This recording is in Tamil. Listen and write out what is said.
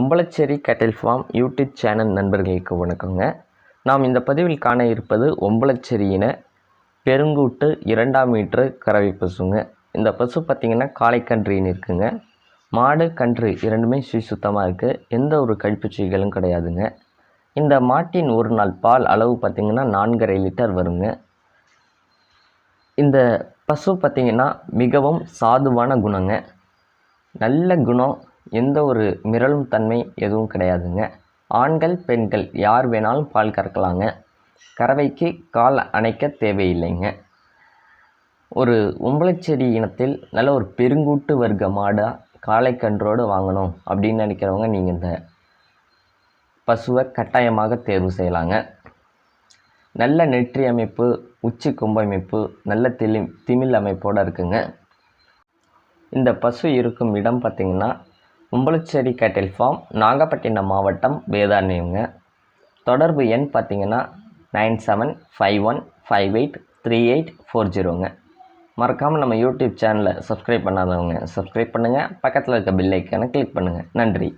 ஒம்பளச்சேரி கேட்டில் ஃபார்ம் யூடியூப் சேனல் நண்பர்களுக்கு வணக்கங்க. நாம் இந்த பதிவில் காண இருப்பது ஒம்பளச்சேரியின பெருங்கூட்டு இரண்டாம் மீட்ரு கறவை பசுங்க. இந்த பசு பார்த்திங்கன்னா காளைக்கன்றின்னு இருக்குங்க. மாடு கன்று இரண்டுமே சுய சுத்தமாக இருக்குது எந்த ஒரு கழிப்புச்சிகளும் கிடையாதுங்க. இந்த மாட்டின் ஒரு நாள் பால் அளவு பார்த்திங்கன்னா நான்கரை லிட்டர் வருங்க. இந்த பசு பார்த்திங்கன்னா மிகவும் சாதுவான குணங்க. நல்ல குணம் எந்த ஒரு மிரளும் தன்மை எதுவும் கிடையாதுங்க. ஆண்கள் பெண்கள் யார் வேணாலும் பால் கறக்கலாங்க. கறவைக்கு கால் அணைக்க தேவையில்லைங்க. ஒரு உம்பளச்செடி இனத்தில் நல்ல ஒரு பெருங்கூட்டு வர்க்க மாடாக காளைக்கன்றோடு வாங்கணும் அப்படின்னு நினைக்கிறவங்க நீங்கள் இந்த பசுவை கட்டாயமாக தேர்வு செய்யலாங்க. நல்ல நெற்றி அமைப்பு உச்சி கொம்பு அமைப்பு நல்ல திமி திமிழ் அமைப்போடு இருக்குங்க. இந்த பசு இருக்கும் இடம் பார்த்திங்கன்னா உம்பளச்சேரி கேட்டில் ஃபார்ம் நாகப்பட்டினம் மாவட்டம் வேதாரணியங்க தொடர்பு எண் பார்த்திங்கன்னா nine seven five one five eight three eight four ஜீரோங்க. மறக்காமல் நம்ம யூடியூப் சேனலை சப்ஸ்கிரைப் பண்ணாதவங்க சப்ஸ்கிரைப் பண்ணுங்கள் பக்கத்தில் இருக்க பில்லைக்கான கிளிக் பண்ணுங்கள் நன்றி.